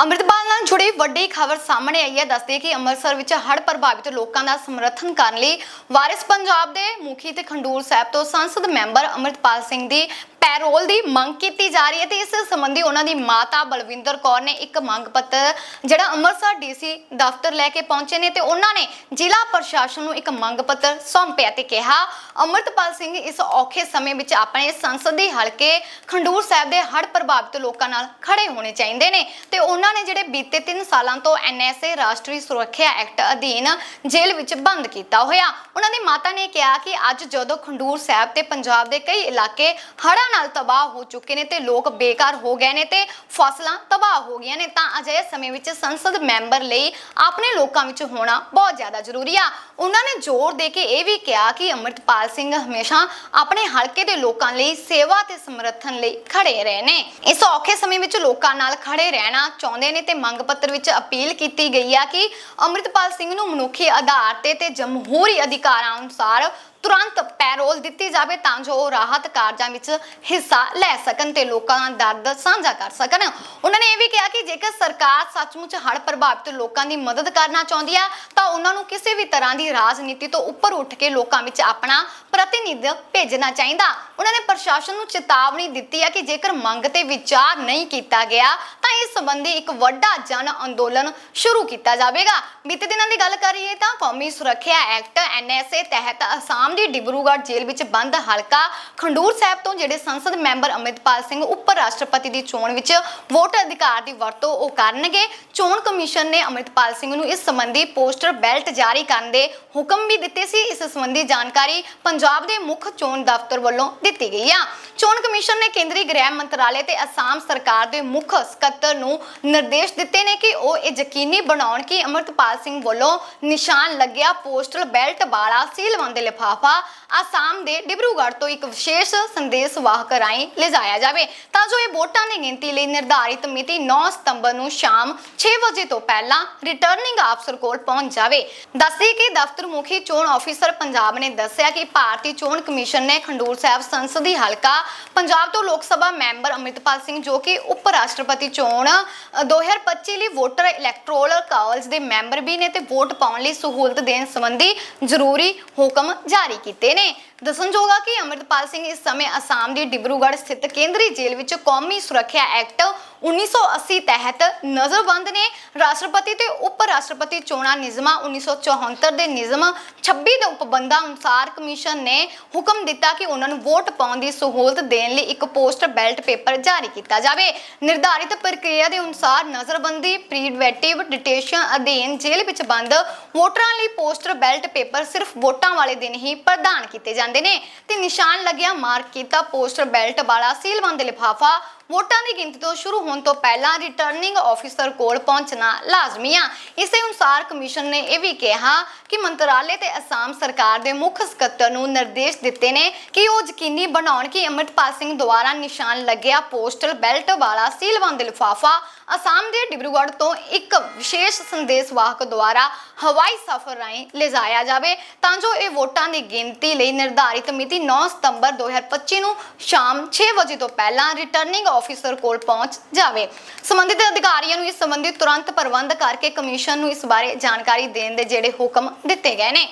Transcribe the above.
ਅੰਮ੍ਰਿਤਪਾਲ ਨਾਲ ਜੁੜੀ ਵੱਡੀ ਖਬਰ ਸਾਹਮਣੇ ਆਈ ਹੈ। ਦੱਸਦੇ ਕਿ ਅੰਮ੍ਰਿਤਸਰ ਵਿੱਚ ਹੜ੍ਹ ਪ੍ਰਭਾਵਿਤ ਲੋਕਾਂ ਦਾ ਸਮਰਥਨ ਕਰਨ ਲਈ ਵਾਰਿਸ ਪੰਜਾਬ ਦੇ ਮੁਖੀ ਤੇ ਖੰਡੂਰ ਸਾਹਿਬ ਤੋਂ ਸੰਸਦ ਮੈਂਬਰ ਅੰਮ੍ਰਿਤਪਾਲ ਸਿੰਘ ਦੀ ਪੈਰੋਲ ਦੀ ਮੰਗ ਕੀਤੀ ਜਾ ਰਹੀ ਹੈ ਤੇ ਇਸ ਸੰਬੰਧੀ ਉਹਨਾਂ ਦੀ ਮਾਤਾ ਬਲਵਿੰਦਰ ਕੌਰ ਨੇ ਇੱਕ ਮੰਗ ਪੱਤਰ ਜਿਹੜਾ ਅੰਮ੍ਰਿਤਸਰ ਡੀਸੀ ਦਫ਼ਤਰ ਲੈ ਕੇ ਪਹੁੰਚੇ ਨੇ ਤੇ ਉਹਨਾਂ ਨੇ ਜ਼ਿਲ੍ਹਾ ਪ੍ਰਸ਼ਾਸਨ ਨੂੰ ਇੱਕ ਮੰਗ ਪੱਤਰ ਸੌਂਪਿਆ ਤੇ ਕਿਹਾ, ਅੰਮ੍ਰਿਤਪਾਲ ਸਿੰਘ, ਇਸ ਔਖੇ ਸਮੇਂ ਵਿੱਚ ਆਪਣੇ ਸੰਸਦੀ ਹਲਕੇ ਖੰਡੂਰ ਸਾਹਿਬ ਦੇ ਹੜ੍ਹ ਪ੍ਰਭਾਵਿਤ ਲੋਕਾਂ ਨਾਲ ਖੜੇ ਹੋਣੇ ਚਾਹੀਦੇ ਨੇ ਤੇ ਉਹਨਾਂ ਨੇ ਜਿਹੜੇ ਬੀਤੇ 3 ਸਾਲਾਂ ਤੋਂ ਐਨਐਸਏ ਰਾਸ਼ਟਰੀ ਸੁਰੱਖਿਆ ਐਕਟ ਅਧੀਨ ਜੇਲ੍ਹ ਵਿੱਚ ਬੰਦ ਕੀਤਾ ਹੋਇਆ। ਉਹਨਾਂ ਦੀ ਮਾਤਾ ਨੇ ਕਿਹਾ ਕਿ ਅੱਜ ਜਦੋਂ ਖੰਡੂਰ ਸਾਹਿਬ ਤੇ ਪੰਜਾਬ ਦੇ ਕਈ ਇਲਾਕੇ ਹੜ੍ਹਾਂ ਨਾਲ ਤਬਾਹ ਹੋ ਚੁੱਕੇ ਨੇ ਤੇ ਲੋਕ ਬੇਕਾਰ ਹੋ ਗਏ ਨੇ ਤੇ ਫਸਲਾਂ ਤਬਾਹ ਹੋ ਗਈਆਂ ਨੇ, ਤਾਂ ਅਜਿਹੇ ਸਮੇਂ ਵਿੱਚ ਸੰਸਦ ਮੈਂਬਰ ਲਈ ਆਪਣੇ ਲੋਕਾਂ ਵਿੱਚ ਹੋਣਾ ਬਹੁਤ ਜ਼ਿਆਦਾ ਜ਼ਰੂਰੀ ਆ। ਉਹਨਾਂ ਨੇ ਜ਼ੋਰ ਦੇ ਕੇ ਇਹ ਵੀ ਕਿਹਾ ਕਿ ਅੰਮ੍ਰਿਤਪਾਲ ਸਿੰਘ ਹਮੇਸ਼ਾ ਆਪਣੇ ਹਲਕੇ ਦੇ ਲੋਕਾਂ ਲਈ ਸੇਵਾ ਤੇ ਸਮਰਥਨ ਲਈ ਖੜੇ ਰਹੇ ਨੇ। ਇਸ ਔਖੇ ਸਮੇਂ ਵਿੱਚ ਲੋਕਾਂ ਨਾਲ ਖੜੇ ਰਹਿਣਾ ਚਾਹੁੰਦੇ ਨੇ ਤੇ ਮੰਗ ਪੱਤਰ ਵਿੱਚ ਅਪੀਲ ਕੀਤੀ ਗਈ ਆ ਕਿ ਅੰਮ੍ਰਿਤਪਾਲ ਸਿੰਘ ਨੂੰ ਮਨੁੱਖੀ ਆਧਾਰ ਤੇ ਤੇ ਜਮਹੂਰੀ ਅਧਿਕਾਰਾਂ ਅਨੁਸਾਰ ਤੁਰੰਤ ਪੈਰੋਲ ਦਿੱਤੀ ਜਾਵੇ ਤਾਂ ਜੋ ਉਹ ਰਾਹਤ ਕਾਰਜਾਂ ਵਿੱਚ ਹਿੱਸਾ ਲੈ ਸਕਣ ਤੇ ਲੋਕਾਂ ਦਾ ਦਰਦ ਸਾਂਝਾ ਕਰ ਸਕਣ। ਉਹਨਾਂ ਨੇ ਇਹ ਵੀ ਕਿਹਾ ਕਿ ਜੇਕਰ ਸਰਕਾਰ ਸੱਚਮੁੱਚ ਹੜ੍ਹ ਪ੍ਰਭਾਵਿਤ ਲੋਕਾਂ ਦੀ ਮਦਦ ਕਰਨਾ ਚਾਹੁੰਦੀ ਹੈ ਤਾਂ ਉਹਨਾਂ ਨੂੰ ਕਿਸੇ ਵੀ ਤਰ੍ਹਾਂ ਦੀ ਰਾਜਨੀਤੀ ਤੋਂ ਉੱਪਰ ਉੱਠ ਕੇ ਲੋਕਾਂ ਵਿੱਚ ਆਪਣਾ ਪ੍ਰਤੀਨਿਧ ਭੇਜਣਾ ਚਾਹੀਦਾ। ਉਹਨਾਂ ਨੇ ਪ੍ਰਸ਼ਾਸਨ ਨੂੰ ਚੇਤਾਵਨੀ ਦਿੱਤੀ ਹੈ ਕਿ ਜੇਕਰ ਮੰਗ ਤੇ ਵਿਚਾਰ ਨਹੀਂ ਕੀਤਾ ਗਿਆ ਤਾਂ ਇਸ ਸੰਬੰਧੀ ਇੱਕ ਵੱਡਾ ਜਨ ਅੰਦੋਲਨ ਸ਼ੁਰੂ ਕੀਤਾ ਜਾਵੇਗਾ। ਬੀਤੇ ਦਿਨਾਂ ਦੀ ਗੱਲ ਕਰੀਏ ਤਾਂ ਕੌਮੀ ਸੁਰੱਖਿਆ ਐਕਟ ਐਨਐਸਏ ਤਹਿਤ ਅਸਾਮ ਦੀ ਡਿਬਰੂਗੜ੍ਹ ਜੇਲ੍ਹ ਵਿੱਚ ਬੰਦ ਹਲਕਾ ਖੰਡੂਰ ਸਾਹਿਬ ਤੋਂ ਜਿਹੜੇ ਸੰਸਦ ਮੈਂਬਰ ਅੰਮ੍ਰਿਤਪਾਲ ਸਿੰਘ ਉੱਪ ਰਾਸ਼ਟਰਪਤੀ ਦੀ ਚੋਣ ਵਿੱਚ ਵੋਟ ਅਧਿਕਾਰ ਦੀ ਵਰਤੋਂ ਉਹ ਕਰਨਗੇ। ਚੋਣ ਕਮਿਸ਼ਨ ਨੇ ਅੰਮ੍ਰਿਤਪਾਲ ਸਿੰਘ ਨੂੰ ਇਸ ਸੰਬੰਧੀ ਪੋਸਟਰ ਬੈਲਟ ਜਾਰੀ ਕਰਨ ਦੇ ਹੁਕਮ ਵੀ ਦਿੱਤੇ ਸੀ। ਇਸ ਸੰਬੰਧੀ ਜਾਣਕਾਰੀ ਪੰਜਾਬ ਦੇ ਮੁੱਖ ਚੋਣ ਦਫ਼ਤਰ ਵੱਲੋਂ ਦਿੱਤੀ ਗਈ ਆ। ਚੋਣ ਕਮਿਸ਼ਨ ਨੇ ਕੇਂਦਰੀ ਗ੍ਰਹਿ ਮੰਤਰਾਲੇ ਤੇ ਅਸਾਮ ਸਰਕਾਰ ਦੇ ਮੁੱਖ ਸਕੱਤਰ ਨੂੰ ਨਿਰਦੇਸ਼ ਦਿੱਤੇ ਨੇ ਕਿ ਉਹ ਇਹ ਯਕੀਨੀ ਬਣਾਉਣ ਕਿ ਅੰਮ੍ਰਿਤਪਾਲ ਸਿੰਘ ਵੱਲੋਂ ਨਿਸ਼ਾਨ ਲੱਗਿਆ ਪੋਸਟਲ ਬੈਲਟ ਵਾਲਾ ਸੀਲਵੰਦ ਲਿਫਾਫਾ ਅਸਾਮ ਦੇ ਡਿਬਰੂਗੜ੍ਹ ਤੋਂ ਇੱਕ ਵਿਸ਼ੇਸ਼ ਸੰਦੇਸ਼ ਵਾਹਕ ਰਾਹੀਂ ਲਿਜਾਇਆ ਜਾਵੇ। ਤਾਂ ਜੋ ਇਹ ਵੋਟਾਂ ਦੀ ਗਿਣਤੀ ਲਈ ਨਿਰਧਾਰਿਤ ਮਿਤੀ 9 ਸਤੰਬਰ ਨੂੰ ਸ਼ਾਮ 6 ਵਜੇ ਤੋਂ ਪਹਿਲਾਂ ਰਿਟਰਨਿੰਗ ਅਫਸਰ ਕੋਲ ਪਹੁੰਚ ਜਾਵੇ। ਦੱਸਦੀ ਕਿ ਦਫ਼ਤਰ ਮੁਖੀ ਚੋਣ ਆਫੀਸਰ ਪੰਜਾਬ ਨੇ ਦੱਸਿਆ ਕਿ ਭਾਰਤੀ ਚੋਣ ਕਮਿਸ਼ਨ ਨੇ ਖੰਡੂਰ ਸਾਹਿਬ ਸੰਸਦੀ ਹਲਕਾ ਪੰਜਾਬ ਤੋਂ ਲੋਕ ਸਭਾ ਮੈਂਬਰ ਅੰਮ੍ਰਿਤਪਾਲ ਸਿੰਘ ਜੋ ਕਿ ਉਪ ਰਾਸ਼ਟਰਪਤੀ ਚੋਣ ਅ, 2025 ਲਈ ਵੋਟਰ ਇਲੈਕਟ੍ਰੋਲ ਕਾਲਜ ਦੇ ਮੈਂਬਰ ਵੀ ਨੇ ਤੇ ਵੋਟ ਪਾਉਣ ਲਈ ਸਹੂਲਤ ਦੇਣ ਸੰਬੰਧੀ ਜ਼ਰੂਰੀ ਹੁਕਮ ਜਾਰੀ ਕੀਤੇ ਨੇ। ਦੱਸਣਯੋਗ ਆ ਕਿ ਅੰਮ੍ਰਿਤਪਾਲ ਸਿੰਘ ਇਸ ਸਮੇਂ ਅਸਾਮ ਦੀ ਡਿਬਰੂਗੜ੍ਹ ਸਥਿਤ ਕੇਂਦਰੀ ਜੇਲ੍ਹ ਵਿੱਚ ਕੌਮੀ ਸੁਰੱਖਿਆ ਐਕਟ 1980 ਤਹਿਤ ਨਜ਼ਰਬੰਦ ਨੇ ਰਾਸ਼ਟਰਪਤੀ ਤੇ ਉਪ ਰਾਸ਼ਟਰਪਤੀ ਚੋਣਾਂ ਨਿਯਮਾਂ 1974 ਦੇ ਨਿਯਮ 26 ਦੇ ਉਪਬੰਧਾਂ ਅਨੁਸਾਰ ਕਮਿਸ਼ਨ ਨੇ ਹੁਕਮ ਦਿੱਤਾ ਕਿ ਉਹਨਾਂ ਨੂੰ ਵੋਟ ਪਾਉਣ ਦੀ ਸਹੂਲਤ ਦੇਣ ਲਈ ਇੱਕ ਪੋਸਟ ਬੈਲਟ ਪੇਪਰ ਜਾਰੀ ਕੀਤਾ ਜਾਵੇ। ਨਿਰਧਾਰਿਤ ਪ੍ਰਕਿਰਿਆ ਦੇ ਅਨੁਸਾਰ ਨਜ਼ਰਬੰਦੀ, ਪ੍ਰੀਵੈਟਿਵ, ਡਿਟੇਸ਼ਨ ਅਧੀਨ ਜੇਲ੍ਹ ਵਿੱਚ ਬੰਦ ਵੋਟਰਾਂ ਲਈ ਪੋਸਟਰ ਬੈਲਟ ਪੇਪਰ ਸਿਰਫ ਵੋਟਾਂ ਵਾਲੇ ਦਿਨ ਹੀ ਪ੍ਰਦਾਨ ਕੀਤੇ ਜਾਂਦੇ ਨੇ। ਤੇ ਨਿਸ਼ਾਨ ਲੱਗਿਆ ਮਾਰਕ ਕੀਤਾ ਪੋਸਟਰ ਬੈਲਟ ਵਾਲਾ ਸੀਲਬੰਦ ਲਿਫਾਫਾ ਵੋਟਾਂ ਦੀ ਗਿਣਤੀ ਤੋਂ ਸ਼ੁਰੂ ਹੋਣ ਤੋਂ ਪਹਿਲਾਂ ਰਿਟਰਨਿੰਗ ਆਫੀਸਰ ਕੋਲ ਪਹੁੰਚਣਾ ਲਾਜ਼ਮੀ ਆ। ਇਸੇ ਅਨੁਸਾਰ ਕਮਿਸ਼ਨ ਨੇ ਇਹ ਵੀ ਕਿਹਾ ਕਿ ਮੰਤਰਾਲੇ ਤੇ ਅਸਾਮ ਸਰਕਾਰ ਦੇ ਮੁੱਖ ਸਕੱਤਰ ਨੂੰ ਨਿਰਦੇਸ਼ ਦਿੱਤੇ ਨੇ ਕਿ ਉਹ ਯਕੀਨੀ ਬਣਾਉਣ ਕਿ ਅੰਮ੍ਰਿਤਪਾਲ ਸਿੰਘ ਦੁਆਰਾ ਨਿਸ਼ਾਨ ਲੱਗਿਆ ਪੋਸਟਲ ਬੈਲਟ ਵਾਲਾ ਸੀਲਬੰਦ ਲਿਫਾਫਾ ਅਸਾਮ ਦੇ ਡਿਬਰੂਗੜ੍ਹ ਤੋਂ ਇੱਕ ਵਿਸ਼ੇਸ਼ ਸੰਦੇਸ਼ ਵਾਹਕ ਦੁਆਰਾ ਹਵਾਈ ਸਫ਼ਰ ਰਾਹੀਂ ਲਿਜਾਇਆ ਜਾਵੇ, ਤਾਂ ਜੋ ਇਹ ਵੋਟਾਂ ਦੀ ਗਿਣਤੀ ਲਈ ਨਿਰਧਾਰਿਤ ਮਿਤੀ 9 ਸਤੰਬਰ 2025 ਨੂੰ ਸ਼ਾਮ 6 ਵਜੇ ਤੋਂ ਪਹਿਲਾਂ ਰਿਟਰਨਿੰਗ ਆਫੀਸਰ ਕੋਲ ਪਹੁੰਚ ਜਾਵੇ। ਸੰਬੰਧਿਤ ਅਧਿਕਾਰੀਆਂ ਨੂੰ ਇਸ ਸੰਬੰਧੀ ਤੁਰੰਤ ਪ੍ਰਬੰਧ ਕਰਕੇ ਕਮਿਸ਼ਨ ਨੂੰ ਇਸ ਬਾਰੇ ਜਾਣਕਾਰੀ ਦੇਣ ਦੇ ਜਿਹੜੇ ਹੁਕਮ ਦਿੱਤੇ ਗਏ ਨੇ।